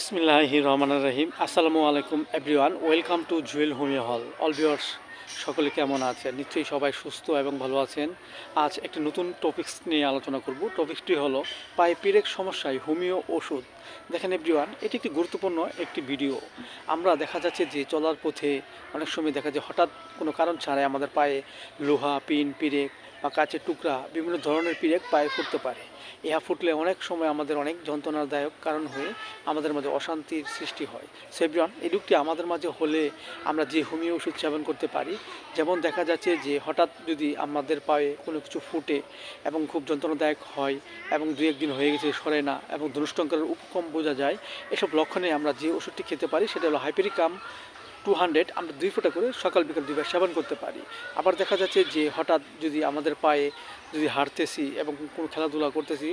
বিসমিল্লাহি রহমান রহিম আসসালামু আলাইকুম everyone welcome to Jewel homeo hall all viewers সকলে কেমন আছেন? নিশ্চয়ই সবাই সুস্থ এবং ভালো আছেন। আজ একটি নতুন টপিকস নিয়ে আলোচনা করব। টপিকসটি হলো পায়ে পিরেক সমস্যায় হোমিও ওষুধ। দেখেন এভরিওয়ান এটি একটি গুরুত্বপূর্ণ একটি ভিডিও আমরা দেখা যাচ্ছে যে চলার পথে অনেক সময় দেখা যায় হঠাৎ কোনো কারণ ছাড়াই আমাদের পায়ে লোহা, পিন, পিরেক বা কাচের টুকরা বিভিন্ন ধরনের পিরেক পায়ে ফুটতে পারে। ইহা ফুটলে অনেক সময় আমাদের অনেক যন্ত্রণাদায়ক কারণ হয়ে আমাদের মাঝে অশান্তির সৃষ্টি হয়। সেব্রিয়ন এই রোগটি আমাদের মাঝে হলে আমরা যে হোমিও ওষুধ সেবন করতে পারি, যেমন দেখা যাচ্ছে যে হঠাৎ যদি আমাদের পায়ে কোনো কিছু ফুটে এবং খুব যন্ত্রণাদায়ক হয় এবং দু একদিন হয়ে গেছে সরে না এবং ধনুষ্টঙ্করের উপকম বোঝা যায়, এসব লক্ষণে আমরা যে ওষুধটি খেতে পারি সেটা হলো হাইপেরিকাম টু হান্ড্রেড আমরা দুই ফোঁটা করে সকাল বিকাল দুইবার সেবন করতে পারি। আবার দেখা যাচ্ছে যে হঠাৎ যদি আমাদের পায়ে যদি হাঁটতেছি এবং কোনো খেলাধুলা করতেছি,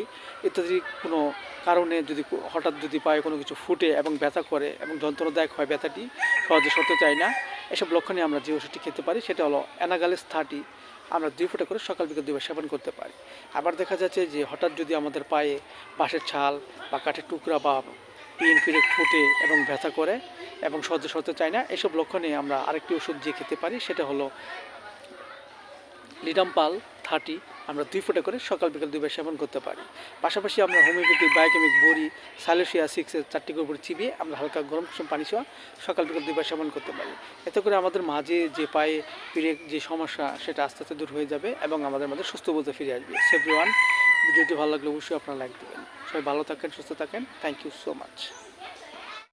ইত্যাদি কোনো কারণে যদি হঠাৎ যদি পায়ে কোনো কিছু ফুটে এবং ব্যথা করে এবং যন্ত্রণাদায়ক হয় ব্যথাটি, সহজে সরতে চায় না। এসব লক্ষণে আমরা যে ওষুধটি খেতে পারি সেটা হলো অ্যানাগালেস থার্টি আমরা দুই ফোঁটা করে সকাল বিকাল দুইবার সেবন করতে পারি। আবার দেখা যাচ্ছে যে হঠাৎ যদি আমাদের পায়ে বাঁশের ছাল বা কাঠের টুকরা বা পিন পিরে ফুটে এবং ব্যথা করে এবং সহজে সরতে চায় না। এসব লক্ষণে আমরা আরেকটি ওষুধ যে খেতে পারি, সেটা হলো লিডাম্পাল থার্টি। আমরা দুই ফোঁটা করে সকাল বিকাল দুইবার সেবন করতে পারি। পাশাপাশি আমরা হোমিওপ্যাথিক, বায়োকেমিক, বড়ি, সাইলোসিয়া সিক্সের চারটি করে চিবিয়ে আমরা হালকা গরম কুসুম পানি সহ সকাল বিকাল দুইবার সেবন করতে পারি। এতে করে আমাদের মাঝে যে পায়ে পিড়ে যে সমস্যা, সেটা আস্তে আস্তে দূর হয়ে যাবে এবং আমাদের মাঝে সুস্থ বলতে ফিরে আসবে। সেভরি ওয়ান ভিডিওটি ভালো লাগলে অবশ্যই আপনার লাইক দেবেন। সবাই ভালো থাকেন সুস্থ থাকেন। Thank you so much